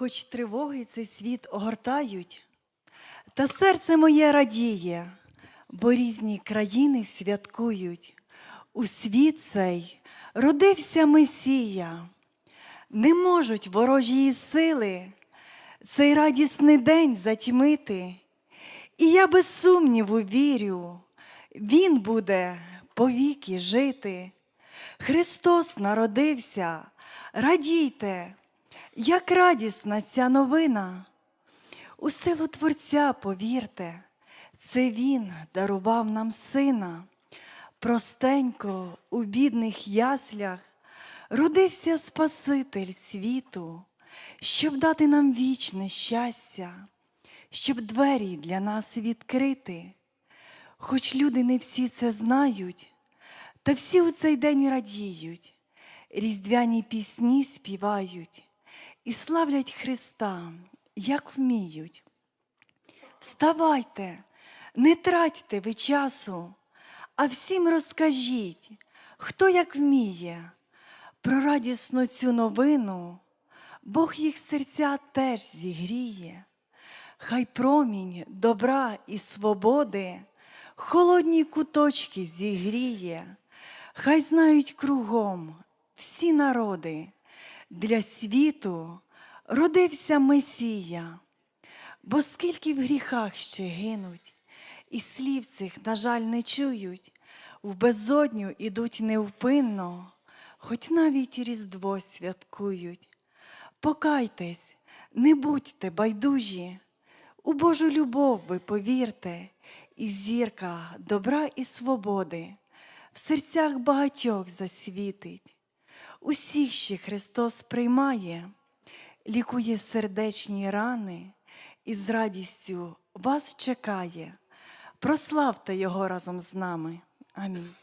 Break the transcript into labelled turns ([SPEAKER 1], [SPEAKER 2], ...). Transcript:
[SPEAKER 1] Хоч тривоги цей світ огортають, та серце моє радіє, бо різні країни святкують. У світ цей родився Месія. Не можуть ворожії сили цей радісний день затьмити. І я без сумніву вірю, Він буде повіки жити. Христос народився, радійте, як радісна ця новина. У силу Творця повірте, це Він дарував нам сина. Простенько у бідних яслях родився Спаситель світу, щоб дати нам вічне щастя, щоб двері для нас відкрити. Хоч люди не всі це знають, та всі у цей день радіють, різдвяні пісні співають і славлять Христа, як вміють. Вставайте, не тратьте ви часу, а всім розкажіть, хто як вміє, про радісну цю новину, Бог їх серця теж зігріє. Хай промінь добра і свободи, холодні куточки зігріє, хай знають кругом всі народи, для світу родився Месія. Бо скільки в гріхах ще гинуть, і слів цих, на жаль, не чують, в безодню ідуть невпинно, хоч навіть Різдво святкують. Покайтесь, не будьте байдужі, у Божу любов ви повірте, і зірка добра і свободи в серцях багатьох засвітить. Усіх ще Христос приймає, лікує сердечні рани і з радістю вас чекає. Прославте Його разом з нами. Амінь.